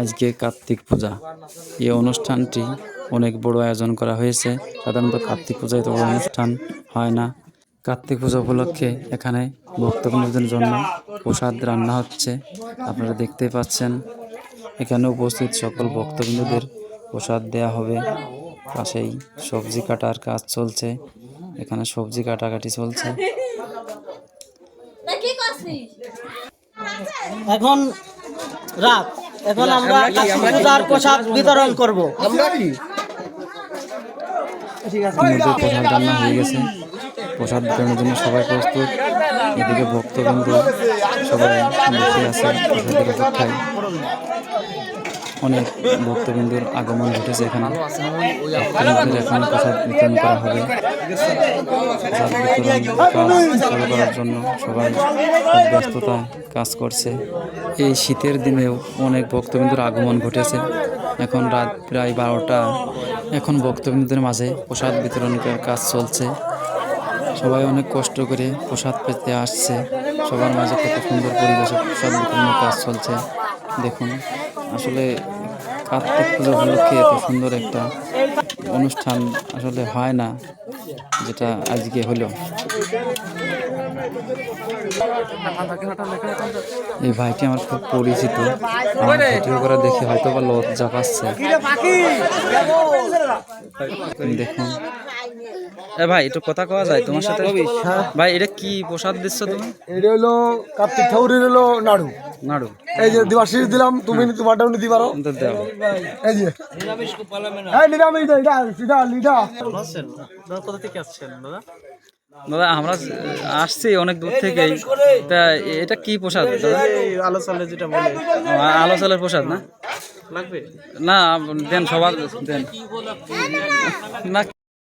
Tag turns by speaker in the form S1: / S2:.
S1: আজকে কার্তিক পূজা। এই অনুষ্ঠানটি অনেক বড় আয়োজন করা হয়েছে। সাধারণত কার্তিক পূজায় তো বড় অনুষ্ঠান হয় না। কার্তিক পূজা উপলক্ষে এখানে ভক্তবৃন্দদের জন্য প্রসাদ রান্না হচ্ছে। আপনারা দেখতে পাচ্ছেন এখানে উপস্থিত সকল ভক্তবৃন্দদের প্রসাদ দেয়া হবে। পাশেই সবজি কাটার কাজ চলছে। এখানে সবজি কাটাকাটি চলছে।
S2: এখন রাত। এখন আমরা পূজার প্রসাদ বিতরণ করব।
S1: প্রসাদ রান্না হয়ে গেছে। প্রসাদ বিতরণের জন্য সবাই প্রস্তুত। এদিকে ভক্তবৃন্দ সবাই বসে আছে প্রসাদের অপেক্ষায় অনেক ভক্তবৃন্দুর আগমন ঘটেছে এখানে। এখন প্রসাদ বিতরণ করা হবে। প্রসাদ বিতরণ কাজ চালু করার জন্য সবাই ব্যস্ততা কাজ করছে। এই শীতের দিনেও অনেক ভক্তবৃন্দুর আগমন ঘটেছে। এখন রাত প্রায় বারোটা। এখন ভক্তবৃন্দদের মাঝে প্রসাদ বিতরণের কাজ চলছে। সবাই অনেক কষ্ট করে প্রসাদ পেতে আসছে। সবার মাঝে কত সুন্দর পরিবেশে প্রসাদ বিতরণের কাজ চলছে। দেখুন। আসলে কার্তিক পুজো উপলক্ষে এত সুন্দর একটা অনুষ্ঠান আসলে হয় না যেটা আজকে হলো। এই ভাইটি আমার খুব পরিচিত। ভিডিও করা দেখে হয়তো বা লজ্জা পাচ্ছে। দেখুন। এ ভাই একটু কথা কওয়া যায় তোমার সাথে? ভাই এটা কি প্রসাদ দিচ্ছ তুমি?
S3: এটা হলো কার্তিক ঠাকুরের হলো নাড়ু।
S1: নাড়ু।
S3: এই যে দিবাশিস দিলাম তুমি তোমারটাও নিতে পারো এই যে। এই নিরামিষ এটা এটা এটা। লিডা
S2: কোথা থেকে আসছেন দাদা?
S1: দাদা আমরা আসছি অনেক দূর থেকেই। তা এটা কি প্রসাদ দাদা?
S2: আলো চালে যেটা বলে।
S1: আলো চালের প্রসাদ না?
S2: লাগবে?
S1: না দেন সবার দেন। না